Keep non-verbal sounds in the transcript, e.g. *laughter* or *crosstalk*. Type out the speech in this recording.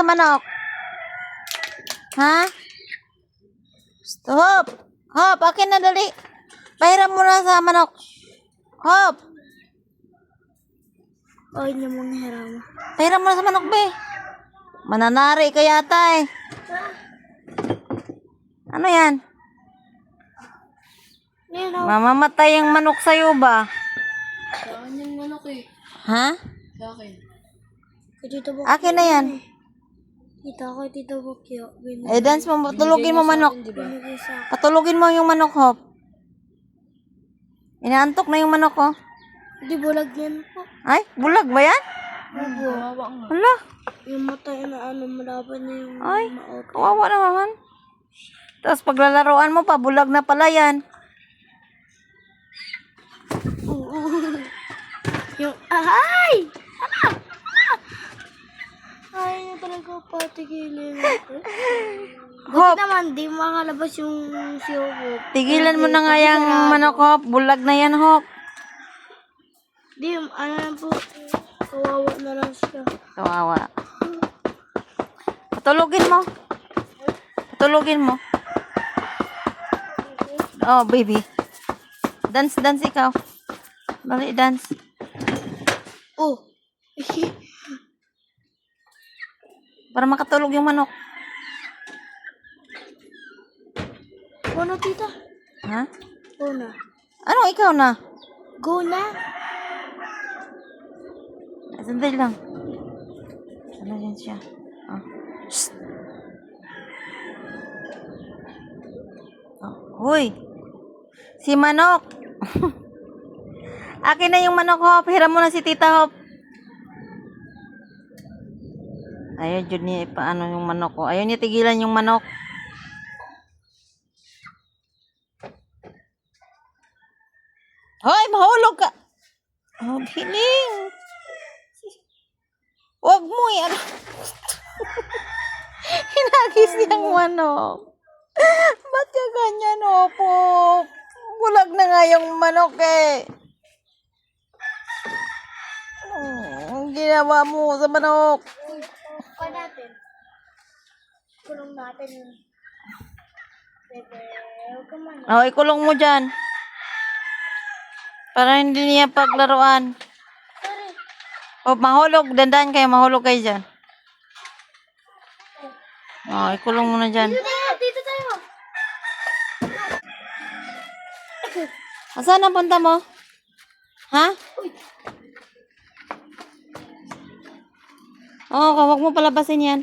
sa manok. Ha? Stop. Hop, akin na dali. Pahiram mo na sa manok. Hop. Ay, niya muna hiram. Pahiram mo na sa manok, be. Mananari ka yata eh. Ano yan? Yan ako. Mamamatay ang manok sa'yo ba? Sa akin yung manok eh. Ha? Sa akin. Akin na yan. Kita ko, Tito Bokyo. Bin- Eh, dance mo. Patulogin mo manok. Patulogin mo yung manok, Hop. Inaantok na yung manok, oh. Hindi, bulag yan po. Ay, bulag ba yan? Opo. Hala, Yung mata na ano, malaban na yung Ay. kawawa naman. Tapos paglalaroan mo pa, bulag na pala yan. *laughs* Yung, ay! Ano? Ay, na talaga patigilin ako. *laughs* Hop, Buti naman, di makalabas yung siyobok. tigilan mo na nga yung manok, Hop. Bulag na yan, Hop. Di, ano lang po, kawawa na lang siya. Kawawa. Patulogin mo. Patulogin mo. Oh, baby. Dance, dance ikaw. Dali, dance. Oh! *laughs* Para makatulog yung manok. Ano, tita? Ha? Go na. Ano, ikaw na? Go na? Ah, Sandali lang. Ano yan siya? Ah. Shh. Oh, huy. Si Manok. *laughs* Akin na yung manok, Hop. Hiram mo na si Tita Hop. Ayaw dyan niya ipaano yung manok ko. Ayaw niya yung manok. Hoy, mahulog ka. Oh, hiling. Huwag mo yan. *laughs* Hinagis niyang manok. Ba't ka ganyan, opo? Bulag na nga yung manok eh. Oh, ang ginawa mo sa manok. Kulong natin. Bebe, huwag ka man. Oh, ikulong mo dyan. Para hindi niya paglaruan. Sorry. O, mahulog. Dandan kayo, mahulog kayo dyan. Oh, ikulong mo na dyan. Dito tayo, dito tayo. Saan ang punta mo? Ha? Oo, oh, wag mo palabasin yan.